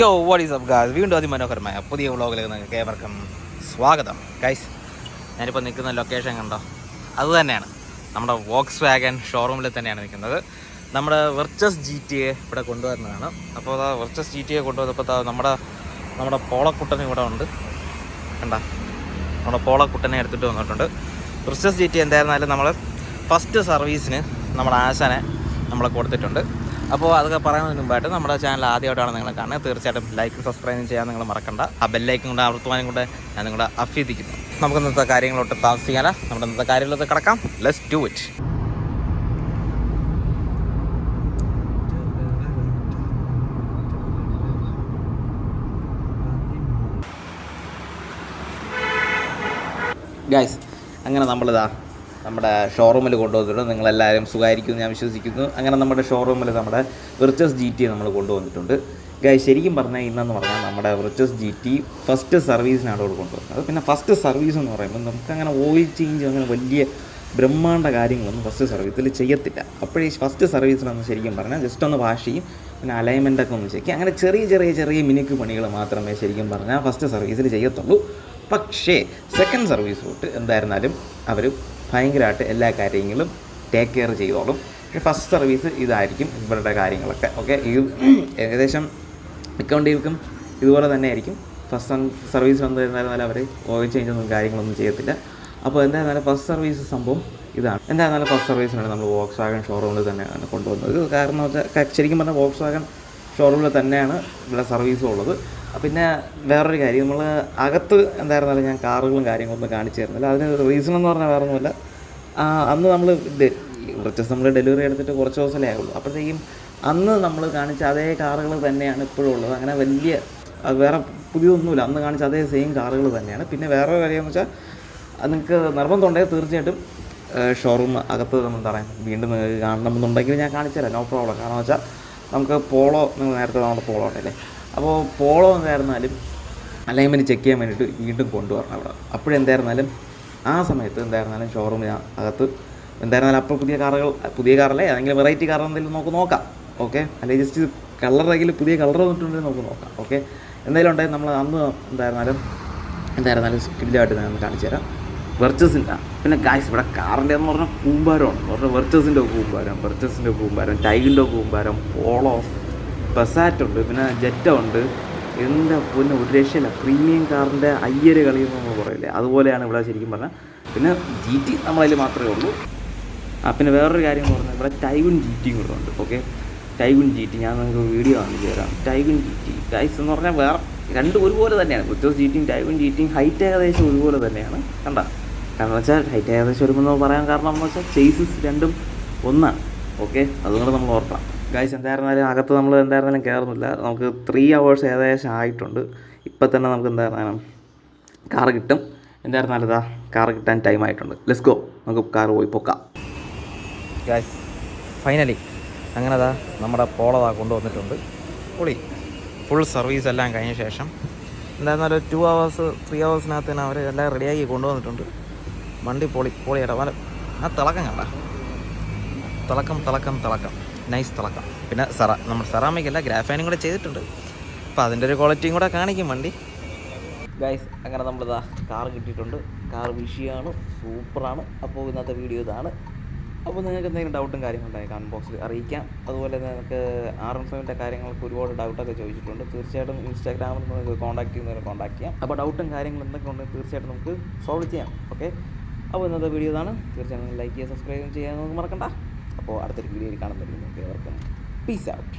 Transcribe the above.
യോ what is up Gauss വീണ്ടും അതിമനോഹരമായ പുതിയ വ്ളോഗിലേക്ക് നിങ്ങൾക്ക് ഏവർക്കും സ്വാഗതം. ഗൈസ് ഞാനിപ്പോൾ നിൽക്കുന്ന ലൊക്കേഷൻ കണ്ടോ? അത് തന്നെയാണ്. നമ്മുടെ വോക്സ് വാഗൻ ഷോറൂമിൽ തന്നെയാണ് നിൽക്കുന്നത്. നമ്മുടെ വെർച്ചസ് ജി ടി എ ഇവിടെ കൊണ്ടുവരുന്നതാണ്. അപ്പോൾ അതാ വെർച്ചസ് ജി ടി എ കൊണ്ടുവന്നപ്പോൾ നമ്മുടെ നമ്മുടെ പോളക്കുട്ടൻ ഇവിടെ ഉണ്ട്. കണ്ട? നമ്മുടെ പോളക്കുട്ടനെ എടുത്തിട്ട് വന്നിട്ടുണ്ട്. വെർച്ചസ് ജി ടി എന്തായിരുന്നാലും നമ്മൾ ഫസ്റ്റ് സർവീസിന് നമ്മുടെ ആശാനെ നമ്മളെ കൊടുത്തിട്ടുണ്ട്. അപ്പോൾ അതൊക്കെ പറയുന്നതിന് മുമ്പായിട്ട് നമ്മുടെ ചാനൽ ആദ്യമായിട്ടാണ് നിങ്ങൾ കാണുന്നത്. തീർച്ചയായിട്ടും ലൈക്കും സബ്സ്ക്രൈബും ചെയ്യാൻ നിങ്ങൾ മറക്കണ്ട. ആ ബെല്ലൈക്കും കൊണ്ട് അമർത്തുവാനും കൊണ്ട് ഞാൻ നിങ്ങളെ അഭ്യർത്ഥിക്കുന്നു. നമുക്ക് ഇന്നത്തെ കാര്യങ്ങളോട്ട് താമസിക്കാല. നമ്മുടെ ഇന്നത്തെ കാര്യങ്ങളൊക്കെ കിടക്കാം. ലെസ് ടു ഇറ്റ് ഗൈസ് അങ്ങനെ നമ്മളിതാ നമ്മുടെ ഷോറൂമിൽ കൊണ്ടുവന്നിട്ടുണ്ട്. നിങ്ങളെല്ലാവരും സുഖമായിരിക്കുമെന്ന് ഞാൻ വിശ്വസിക്കുന്നു. അങ്ങനെ നമ്മുടെ ഷോറൂമിൽ നമ്മുടെ വിർച്ചസ് ജി ടി നമ്മൾ കൊണ്ടുവന്നിട്ടുണ്ട്. ഗായ് ശരിക്കും പറഞ്ഞാൽ ഇന്നെന്ന് പറഞ്ഞാൽ നമ്മുടെ വിർച്ചസ് ജി ടി ഫസ്റ്റ് സർവീസിനാണ് ഇവിടെ കൊണ്ടുവന്നത്. പിന്നെ ഫസ്റ്റ് സർവീസ് എന്ന് പറയുമ്പോൾ നമുക്ക് അങ്ങനെ ഓയിൽ ചേഞ്ച് അങ്ങനെ വലിയ ബ്രഹ്മാണ്ട കാര്യങ്ങളൊന്നും ഫസ്റ്റ് സർവീസിൽ ചെയ്യത്തില്ല. അപ്പോഴേ ഫസ്റ്റ് സർവീസിലൊന്ന് ശരിക്കും പറഞ്ഞാൽ ജസ്റ്റ് ഒന്ന് വാഷ് ചെയ്യും. പിന്നെ അലൈൻമെന്റ് ഒക്കെ ഒന്ന് ചെക്ക് അങ്ങനെ ചെറിയ ചെറിയ ചെറിയ മിനുക്ക് പണികൾ മാത്രമേ ശരിക്കും പറഞ്ഞാൽ ഫസ്റ്റ് സർവീസിൽ ചെയ്യത്തുള്ളൂ. പക്ഷേ സെക്കൻഡ് സർവീസ് തൊട്ട് എന്തായിരുന്നാലും അവർ ഭയങ്കരമായിട്ട് എല്ലാ കാര്യങ്ങളും ടേക്ക് കെയർ ചെയ്തോളും. പക്ഷേ ഫസ്റ്റ് സർവീസ് ഇതായിരിക്കും ഇവരുടെ കാര്യങ്ങളൊക്കെ ഓക്കെ ഈ ഏകദേശം മിക്ക വണ്ടികൾക്കും ഇതുപോലെ തന്നെ ആയിരിക്കും. ഫസ്റ്റ് സർവീസ് വന്നു കഴിഞ്ഞാൽ അവർ ഓയിൽ ചേഞ്ച് ഒന്നും കാര്യങ്ങളൊന്നും ചെയ്യത്തില്ല. അപ്പോൾ എന്തായിരുന്നാലും ഫസ്റ്റ് സർവീസ് സംഭവം ഇതാണ്. എന്തായിരുന്നാലും ഫസ്റ്റ് സർവീസിനാണ് നമ്മൾ വോക്സ് വാഗൺ ഷോറൂമിൽ തന്നെയാണ് കൊണ്ടുവന്നത്. കാരണം വെച്ചാൽ ശരിക്കും പറഞ്ഞാൽ വോക്സ് വാഗൺ ഷോറൂമിൽ തന്നെയാണ് ഇവിടെ സർവീസും ഉള്ളത്. പിന്നെ വേറൊരു കാര്യം നമ്മൾ അകത്ത് എന്തായിരുന്നാലും ഞാൻ കാറുകളും കാര്യങ്ങളൊന്നും കാണിച്ചു തരുന്നില്ല അതിന് റീസൺ എന്ന് പറഞ്ഞാൽ വേറെ ഒന്നുമില്ല അന്ന് നമ്മൾ കുറച്ച് നമ്മൾ ഡെലിവറി എടുത്തിട്ട് കുറച്ച് ദിവസമല്ലേ ആയുള്ളൂ. അപ്പോഴത്തേക്കും അന്ന് നമ്മൾ കാണിച്ച അതേ കാറുകൾ തന്നെയാണ് ഇപ്പോഴും ഉള്ളത്. അങ്ങനെ വലിയ വേറെ പുതിയതൊന്നുമില്ല. അന്ന് കാണിച്ച അതേ സെയിം കാറുകൾ തന്നെയാണ്. പിന്നെ വേറെ കാര്യം എന്ന് വെച്ചാൽ നിങ്ങൾക്ക് നിർബന്ധമുണ്ടെങ്കിൽ തീർച്ചയായിട്ടും ഷോറൂം അകത്ത് നമ്മൾ പറയാം വീണ്ടും നിങ്ങൾക്ക് കാണണമെന്നുണ്ടെങ്കിൽ ഞാൻ കാണിച്ചു തരാം നോ പ്രോബ്ലം കാരണം വെച്ചാൽ നമുക്ക് പോളോ നിങ്ങൾ നേരത്തെ നമ്മുടെ പോളോ ഉണ്ടല്ലേ? അപ്പോൾ പോളോ എന്തായിരുന്നാലും അലൈൻമെന്റ് ചെക്ക് ചെയ്യാൻ വേണ്ടിയിട്ട് വീണ്ടും കൊണ്ടുവരണം അവിടെ. അപ്പോഴെന്തായിരുന്നാലും ആ സമയത്ത് എന്തായിരുന്നാലും ഷോറൂമിന് അകത്ത് എന്തായിരുന്നാലും അപ്പോൾ പുതിയ കാറുകൾ പുതിയ കാറല്ലേ? ഏതെങ്കിലും വെറൈറ്റി കാർ എന്തെങ്കിലും നമുക്ക് നോക്കാം. ഓക്കെ അല്ലെങ്കിൽ ജസ്റ്റ് കളറെങ്കിലും പുതിയ കളർ വന്നിട്ടുണ്ടെങ്കിൽ നമുക്ക് നോക്കാം. ഓക്കെ എന്തെങ്കിലും ഉണ്ടെങ്കിൽ നമ്മൾ അന്ന് എന്തായിരുന്നാലും എന്തായിരുന്നാലും സ്കില്ലായിട്ട് ഞാൻ കാണിച്ചു തരാം. വെർച്ചസിന്റെ പിന്നെ ഗായ്സ് ഇവിടെ കാറിന്റെ എന്ന് പറഞ്ഞാൽ കൂമ്പാരമാണ്. പറഞ്ഞാൽ വെർച്ചസിന്റെ കൂമ്പാരം വെർച്ചസിന്റെ കൂമ്പാരം ടൈലിന്റെ കൂമ്പാരം പോളോ പെസാറ്റ് ഉണ്ട് പിന്നെ ജെറ്റ ഉണ്ട് എന്താ പിന്നെ ഒരു രക്ഷയില്ല പ്രീമിയം കാറിന്റെ അയ്യര് കളി എന്ന് നമ്മൾ പറയില്ലേ അതുപോലെയാണ് ഇവിടെ ശരിക്കും പറഞ്ഞാൽ പിന്നെ ജി ടി നമ്മളതിൽ മാത്രമേ ഉള്ളൂ. ആ പിന്നെ വേറൊരു കാര്യം പറഞ്ഞാൽ ഇവിടെ ടൈഗുൺ ജി ടിയും കൂടെ ഉണ്ട് ഓക്കെ ടൈഗുൺ ജി ടി ഞാൻ നിങ്ങൾക്ക് വീഡിയോ കാണിച്ചു തരാം. ടൈഗുൺ ജി ടി ഗൈസ് എന്ന് പറഞ്ഞാൽ വേറെ രണ്ടും ഒരുപോലെ തന്നെയാണ്. ബുദ്ധോസ് ജി ടിയും ടൈഗുൺ ജി ടിയും ഹൈറ്റ് ഏകദേശം ഒരുപോലെ തന്നെയാണ് കണ്ട? കാരണം വെച്ചാൽ ഹൈറ്റ് ഏകദേശം ഒരുമെന്ന് പറയാൻ കാരണം എന്ന് വെച്ചാൽ ചേസസ് രണ്ടും ഒന്നാണ് ഓക്കെ അതുകൊണ്ട് നമ്മൾ ഓർക്കണം. ഗൈസ് എന്തായിരുന്നാലും അകത്ത് നമ്മൾ എന്തായിരുന്നാലും കയറുന്നില്ല നമുക്ക് ത്രീ അവേഴ്സ് ഏകദേശം ആയിട്ടുണ്ട്. ഇപ്പം തന്നെ നമുക്ക് എന്തായിരുന്നാലും കാർ കിട്ടും. എന്തായിരുന്നാലും ഇതാ കാർ കിട്ടാൻ ടൈം ആയിട്ടുണ്ട്. ലെറ്റ്സ് ഗോ നമുക്ക് കാർ പോയി പൊക്കാം. ഗൈസ് ഫൈനലി അങ്ങനെ അതാ നമ്മുടെ പോളതാ കൊണ്ടുവന്നിട്ടുണ്ട്. പൊളി. ഫുൾ സർവീസ് എല്ലാം കഴിഞ്ഞ ശേഷം. എന്തായിരുന്നാലും ടു അവേഴ്സ് ത്രീ അവേഴ്സിനകത്ത് തന്നെ അവർ എല്ലാം റെഡിയാക്കി കൊണ്ടുവന്നിട്ടുണ്ട്. വണ്ടി പൊളി പൊളിയായിട്ട് വല ആ തിളക്കം കണ്ട. തിളക്കം തിളക്കം തിളക്കം. നൈസ് തിളക്കം. പിന്നെ സെറ നമ്മൾ സെറാമിക് അല്ല ഗ്രാഫാനും കൂടെ ചെയ്തിട്ടുണ്ട്. അപ്പോൾ അതിന്റെ ഒരു ക്വാളിറ്റിയും കൂടെ കാണിക്കും വണ്ടി. ഗൈസ് അങ്ങനെ നമ്മളിതാ കാർ കിട്ടിയിട്ടുണ്ട്. കാർ വിഷയമാണ് സൂപ്പറാണ്. അപ്പോൾ ഇന്നത്തെ വീഡിയോ ഇതാണ്. അപ്പോൾ നിങ്ങൾക്ക് എന്തെങ്കിലും ഡൗട്ടും കാര്യങ്ങളുണ്ടായി കമന്റ് ബോക്സിൽ അറിയിക്കാം. അതുപോലെ നിങ്ങൾക്ക് ആർ എം ഫൈവിന്റെ കാര്യങ്ങൾക്ക് ഒരുപാട് ഡൗട്ടൊക്കെ ചോദിച്ചിട്ടുണ്ട്. തീർച്ചയായിട്ടും ഇൻസ്റ്റാഗ്രാമിൽ നിങ്ങൾക്ക് കോൺടാക്ട് ചെയ്യുന്നവരെ കോൺടാക്ട് ചെയ്യാം. അപ്പോൾ ഡൗട്ടും കാര്യങ്ങളും എന്തൊക്കെ ഉണ്ടെങ്കിൽ തീർച്ചയായിട്ടും നമുക്ക് സോൾവ് ചെയ്യാം. ഓക്കെ അപ്പോൾ ഇന്നത്തെ വീഡിയോ ഇതാണ്. തീർച്ചയായിട്ടും ലൈക്ക് ചെയ്യുക സബ്സ്ക്രൈബ് ചെയ്യാൻ നമുക്ക് മറക്കണ്ട. അപ്പോൾ അടുത്തൊരു വീഡിയോയിൽ ഏവർക്കും പീസ് ഔട്ട്